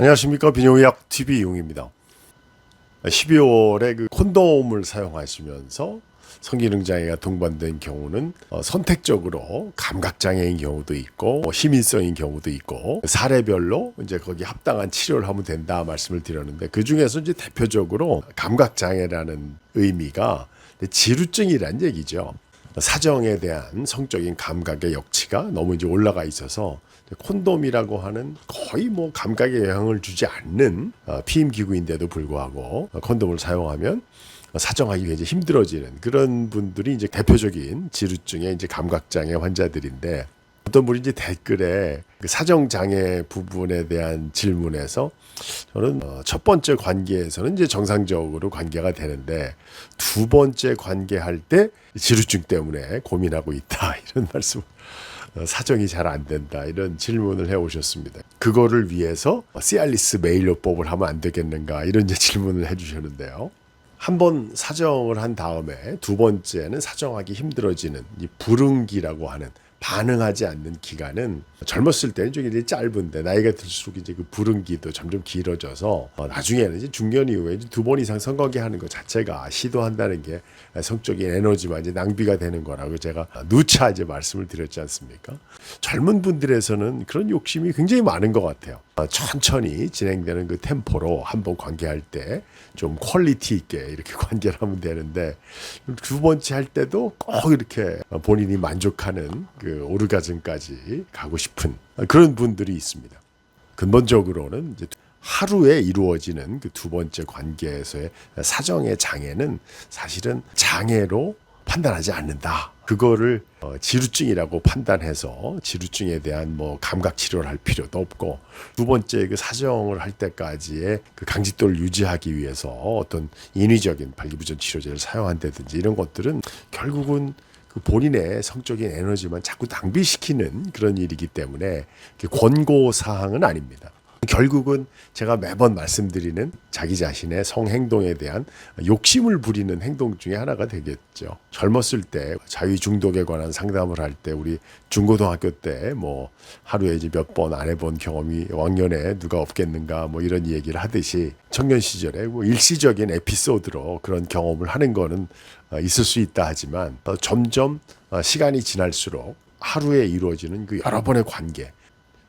안녕하십니까 비뇨의학 TV 용입니다. 12월에 그 콘돔을 사용하시면서 성기능 장애가 동반된 경우는 어, 선택적으로 감각 장애인 경우도 있고 뭐 희민성인 경우도 있고 사례별로 이제 거기 합당한 치료를 하면 된다 말씀을 드렸는데 그 중에서 이제 대표적으로 감각 장애라는 의미가 지루증이란 얘기죠. 사정에 대한 성적인 감각의 역치가 너무 이제 올라가 있어서 콘돔이라고 하는 거의 뭐 감각에 영향을 주지 않는 어, 피임 기구인데도 불구하고 콘돔을 사용하면 사정하기 굉장히 힘들어지는 그런 분들이 이제 대표적인 지루증의 이제 감각 장애 환자들인데 어떤 이제 댓글에 그 사정장애 부분에 대한 질문에서 저는 어, 첫 번째 관계에서는 이제 정상적으로 관계가 되는데 두 번째 관계할 때 지루증 때문에 고민하고 있다 이런 말씀. 어, 사정이 잘 안 된다 이런 질문을 해 오셨습니다. 그거를 위해서 시알리스 메일요법을 하면 안 되겠는가 이런 이제 질문을 해 주셨는데요. 한 번 사정을 한 다음에 두 번째는 사정하기 힘들어지는 이 불응기라고 하는 반응하지 않는 기간은 젊었을 때는 좀 이제 짧은데 나이가 들수록 이제 그 불응기도 점점 길어져서 어, 나중에는 이제 중년 이후에 두 번 이상 성관계 하는 것 자체가 시도한다는 게 성적인 에너지만 이제 낭비가 되는 거라고 제가 누차 이제 말씀을 드렸지 않습니까? 젊은 분들에서는 그런 욕심이 굉장히 많은 것 같아요. 어, 천천히 진행되는 그 템포로 한번 관계할 때 좀 퀄리티 있게 이렇게 관계를 하면 되는데 두 번째 할 때도 꼭 이렇게 본인이 만족하는 그 오르가즘까지 가고 싶은 그런 분들이 있습니다. 근본적으로는 이제 하루에 이루어지는 그 두 번째 관계에서의 사정의 장애는 사실은 장애로 판단하지 않는다. 그거를 어, 지루증이라고 판단해서 지루증에 대한 뭐 감각 치료를 할 필요도 없고 두 번째 그 사정을 할 때까지의 그 강직도를 유지하기 위해서 어떤 인위적인 발기부전 치료제를 사용한다든지 이런 것들은 결국은 그 본인의 성적인 에너지만 자꾸 낭비시키는 그런 일이기 때문에 권고 사항은 아닙니다. 결국은 제가 매번 말씀드리는 자기 자신의 성행동에 대한 욕심을 부리는 행동 중에 하나가 되겠죠. 젊었을 때 자위 중독에 관한 상담을 할 때 우리 중고등학교 때 뭐 하루에 몇 번 안 해본 경험이 왕년에 누가 없겠는가 뭐 이런 얘기를 하듯이 청년 시절에 뭐 일시적인 에피소드로 그런 경험을 하는 거는 어, 있을 수 있다 하지만 어, 점점 어, 시간이 지날수록 하루에 이루어지는 그 여러 번의 관계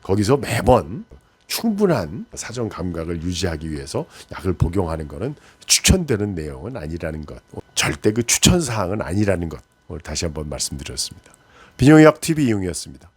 거기서 매번 충분한 사정 감각을 유지하기 위해서 약을 복용하는 것은 추천되는 내용은 아니라는 것. 절대 그 추천 사항은 아니라는 것. 오늘 다시 한번 말씀드렸습니다. 비뇨의학 TV 이용이었습니다.